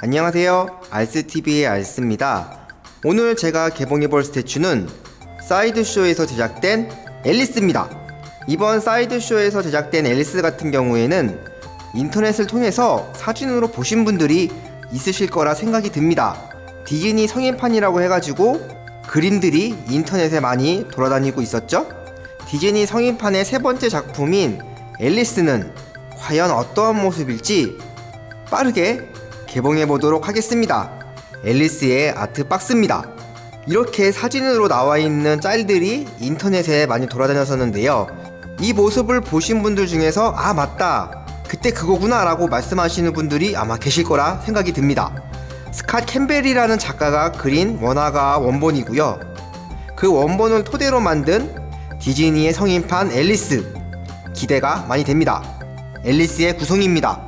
안녕하세요. 알스TV의 알스입니다. 오늘 제가 개봉해볼 스태츄는 사이드쇼에서 제작된 앨리스입니다. 이번 사이드쇼에서 제작된 앨리스 같은 경우에는 인터넷을 통해서 사진으로 보신 분들이 있으실 거라 생각이 듭니다. 디즈니 성인판이라고 해가지고 그림들이 인터넷에 많이 돌아다니고 있었죠? 디즈니 성인판의 세 번째 작품인 앨리스는 과연 어떠한 모습일지 빠르게 개봉해 보도록 하겠습니다. 앨리스의 아트 박스입니다. 이렇게 사진으로 나와 있는 짤들이 인터넷에 많이 돌아다녔었는데요. 이 모습을 보신 분들 중에서 아 맞다 그때 그거구나 라고 말씀하시는 분들이 아마 계실 거라 생각이 듭니다. 스캇 캠벨이라는 작가가 그린 원화가 원본이고요. 그 원본을 토대로 만든 디즈니의 성인판 앨리스 기대가 많이 됩니다. 앨리스의 구성입니다.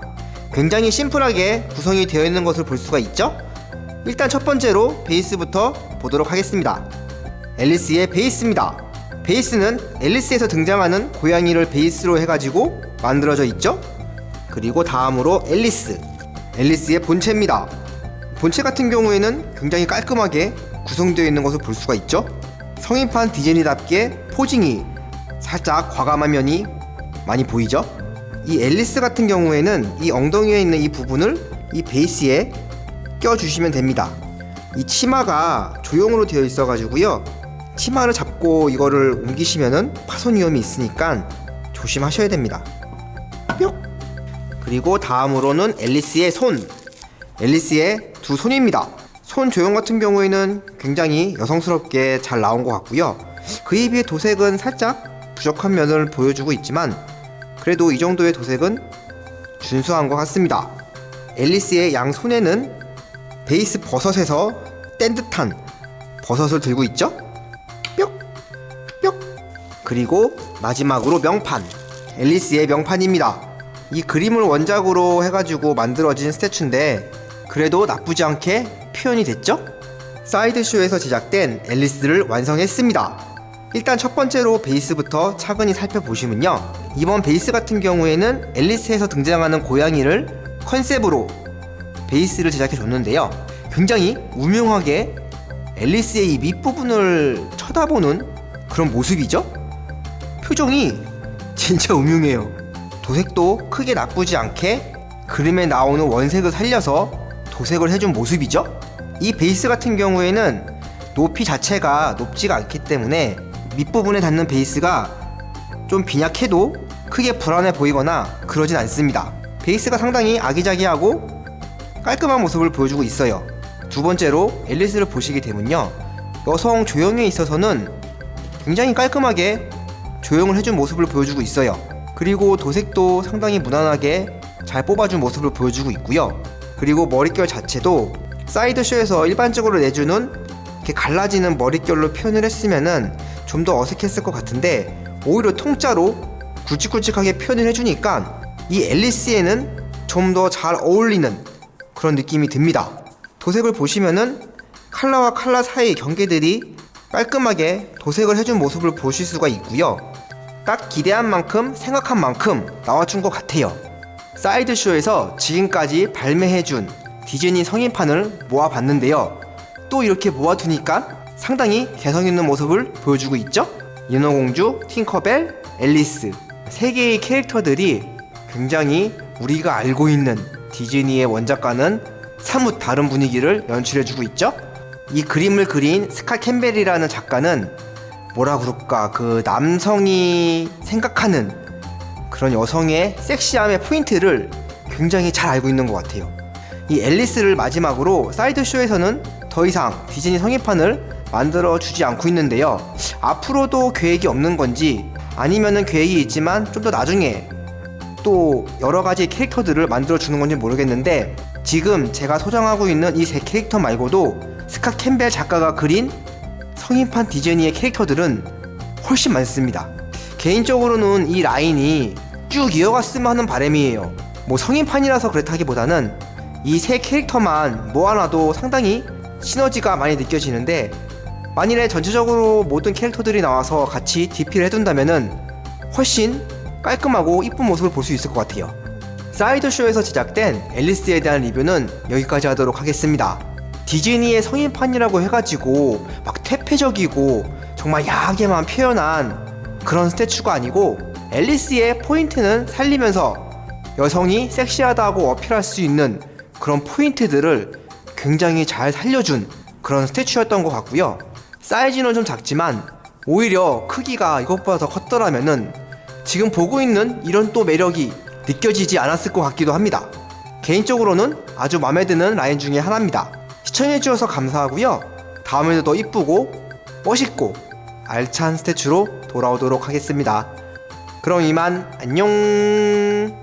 굉장히 심플하게 구성이 되어 있는 것을 볼 수가 있죠? 일단 첫 번째로 베이스부터 보도록 하겠습니다. 앨리스의 베이스입니다. 베이스는 앨리스에서 등장하는 고양이를 베이스로 해가지고 만들어져 있죠? 그리고 다음으로 앨리스. 앨리스의 본체입니다. 본체 같은 경우에는 굉장히 깔끔하게 구성되어 있는 것을 볼 수가 있죠? 성인판 디즈니답게 포징이 살짝 과감한 면이 많이 보이죠? 이 앨리스 같은 경우에는 이 엉덩이에 있는 이 부분을 이 베이스에 껴주시면 됩니다. 이 치마가 조형으로 되어 있어 가지고요. 치마를 잡고 이거를 옮기시면은 파손 위험이 있으니까 조심하셔야 됩니다. 뿅! 그리고 다음으로는 앨리스의 손. 앨리스의 두 손입니다. 손 조형 같은 경우에는 굉장히 여성스럽게 잘 나온 것 같고요. 그에 비해 도색은 살짝 부족한 면을 보여주고 있지만 그래도 이 정도의 도색은 준수한 것 같습니다. 앨리스의 양 손에는 베이스 버섯에서 뗀 듯한 버섯을 들고 있죠? 뿅! 뿅! 그리고 마지막으로 명판. 앨리스의 명판입니다. 이 그림을 원작으로 해가지고 만들어진 스태츄인데 그래도 나쁘지 않게 표현이 됐죠? 사이드쇼에서 제작된 앨리스를 완성했습니다. 일단 첫 번째로 베이스부터 차근히 살펴보시면요. 이번 베이스 같은 경우에는 앨리스에서 등장하는 고양이를 컨셉으로 베이스를 제작해 줬는데요. 굉장히 우명하게 앨리스의 이 밑부분을 쳐다보는 그런 모습이죠? 표정이 진짜 우명해요. 도색도 크게 나쁘지 않게 그림에 나오는 원색을 살려서 도색을 해준 모습이죠? 이 베이스 같은 경우에는 높이 자체가 높지가 않기 때문에 밑부분에 닿는 베이스가 좀 빈약해도 크게 불안해 보이거나 그러진 않습니다. 베이스가 상당히 아기자기하고 깔끔한 모습을 보여주고 있어요. 두 번째로 앨리스를 보시게 되면요. 여성 조형에 있어서는 굉장히 깔끔하게 조형을 해준 모습을 보여주고 있어요. 그리고 도색도 상당히 무난하게 잘 뽑아준 모습을 보여주고 있고요. 그리고 머릿결 자체도 사이드쇼에서 일반적으로 내주는 이렇게 갈라지는 머릿결로 표현을 했으면은 좀 더 어색했을 것 같은데 오히려 통짜로 굵직굵직하게 표현을 해주니까 이 앨리스에는 좀 더 잘 어울리는 그런 느낌이 듭니다. 도색을 보시면은 칼라와 칼라 사이 경계들이 깔끔하게 도색을 해준 모습을 보실 수가 있고요. 딱 기대한 만큼 생각한 만큼 나와준 것 같아요. 사이드쇼에서 지금까지 발매해준 디즈니 성인판을 모아봤는데요. 또 이렇게 모아두니까 상당히 개성 있는 모습을 보여주고 있죠? 인어공주, 팅커벨, 앨리스 세 개의 캐릭터들이 굉장히 우리가 알고 있는 디즈니의 원작과는 사뭇 다른 분위기를 연출해주고 있죠? 이 그림을 그린 스카 캠벨이라는 작가는 뭐라 그럴까 그 남성이 생각하는 그런 여성의 섹시함의 포인트를 굉장히 잘 알고 있는 것 같아요. 이 앨리스를 마지막으로 사이드쇼에서는 더 이상 디즈니 성인판을 만들어 주지 않고 있는데요. 앞으로도 계획이 없는 건지 아니면은 계획이 있지만 좀 더 나중에 또 여러 가지 캐릭터들을 만들어 주는 건지 모르겠는데 지금 제가 소장하고 있는 이 세 캐릭터 말고도 스카 캠벨 작가가 그린 성인판 디즈니의 캐릭터들은 훨씬 많습니다. 개인적으로는 이 라인이 쭉 이어갔으면 하는 바람이에요. 뭐 성인판이라서 그렇다기보다는 이 세 캐릭터만 모아놔도 상당히 시너지가 많이 느껴지는데 만일에 전체적으로 모든 캐릭터들이 나와서 같이 DP를 해둔다면은 훨씬 깔끔하고 이쁜 모습을 볼 수 있을 것 같아요. 사이드쇼에서 제작된 앨리스에 대한 리뷰는 여기까지 하도록 하겠습니다. 디즈니의 성인판이라고 해가지고 막 퇴폐적이고 정말 야하게만 표현한 그런 스태츄가 아니고 앨리스의 포인트는 살리면서 여성이 섹시하다고 어필할 수 있는 그런 포인트들을 굉장히 잘 살려준 그런 스태츄였던 것 같고요. 사이즈는 좀 작지만 오히려 크기가 이것보다 더 컸더라면은 지금 보고 있는 이런 또 매력이 느껴지지 않았을 것 같기도 합니다. 개인적으로는 아주 마음에 드는 라인 중에 하나입니다. 시청해주셔서 감사하고요. 다음에도 더 이쁘고 멋있고 알찬 스태츄로 돌아오도록 하겠습니다. 그럼 이만 안녕.